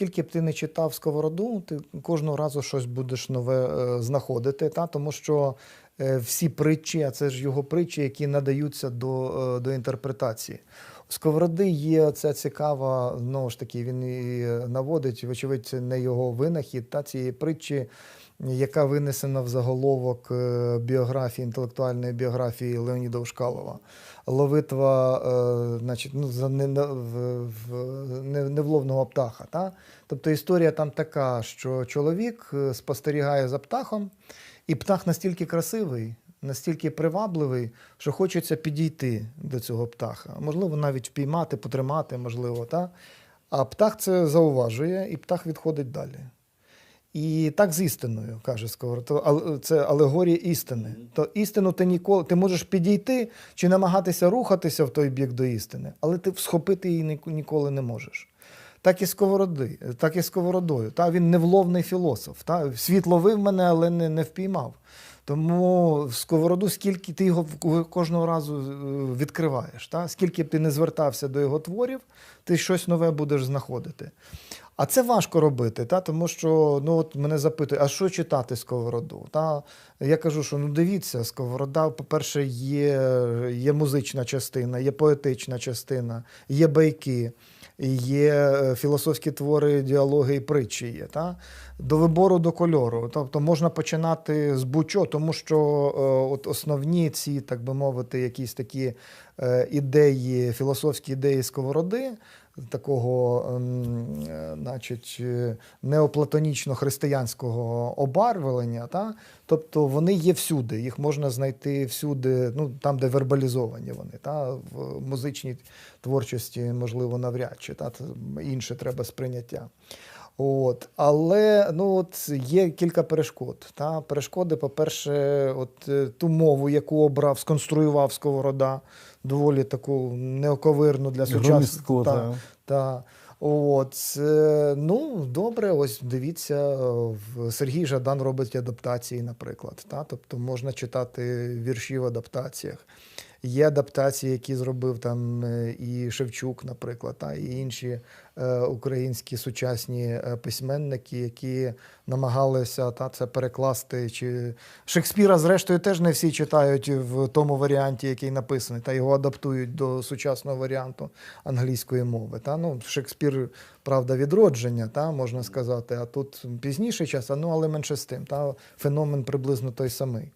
Скільки б ти не читав сковороду, ти кожного разу щось будеш нове е, знаходити, та? тому що всі притчі, а це ж його притчі, які надаються до, е, до інтерпретації. У Сковороди є ця цікава, знову ж таки, він і наводить, вочевидь, не його винахід та цієї притчі, яка винесена в заголовок е, біографії, інтелектуальної біографії Леоніда Ушкалова. Ловитва, е, значить, ну, за невловного птаха. Та? Тобто історія там така, що чоловік е, спостерігає за птахом, і птах настільки красивий, настільки привабливий, що хочеться підійти до цього птаха. Можливо, навіть впіймати, потримати, можливо. Та? А птах це зауважує, і птах відходить далі. І так з істиною, каже Сковорода. Але Це алегорія істини. То істину ти ніколи ти можеш підійти чи намагатися рухатися в той бік до істини, але ти схопити її ніколи не можеш. Так і сковороди, так і сковородою. Та він невловний філософ. Та світ ловив мене, але не, не впіймав. Тому в сковороду, скільки ти його кожного разу е, відкриваєш, та? скільки б ти не звертався до його творів, ти щось нове будеш знаходити. А це важко робити, та? тому що ну, от мене запитують, а що читати сковороду? Та? Я кажу, що ну дивіться, сковорода, по-перше, є, є музична частина, є поетична частина, є байки, є е, філософські твори, діалоги і притчі є. Та? До вибору до кольору. Тобто можна починати з будь-чого, тому що е, от основні ці, так би мовити, якісь такі ідеї, філософські ідеї сковороди, такого, ем, е, значить, е, неоплатонічно-християнського обарвлення, та? тобто вони є всюди, їх можна знайти всюди, ну, там, де вербалізовані вони. Та? В музичній творчості, можливо, навряд чи та? Інше треба сприйняття. От, але ну, от є кілька перешкод. Та? Перешкоди, по-перше, от, е, ту мову, яку обрав, сконструював Сковорода, доволі таку неоковирну для сучасних. Та, та. та. От, е, ну, добре, ось дивіться, е, Сергій Жадан робить адаптації, наприклад. Та? Тобто можна читати вірші в адаптаціях. Є адаптації, які зробив там е, і Шевчук, наприклад, та, і інші е, українські сучасні е, письменники, які намагалися та, це перекласти. Чи... Шекспіра, зрештою, теж не всі читають в тому варіанті, який написаний, та його адаптують до сучасного варіанту англійської мови. Та? Ну, Шекспір, правда, відродження, та, можна сказати, а тут пізніший час, ну, але менше з тим. Та? Феномен приблизно той самий.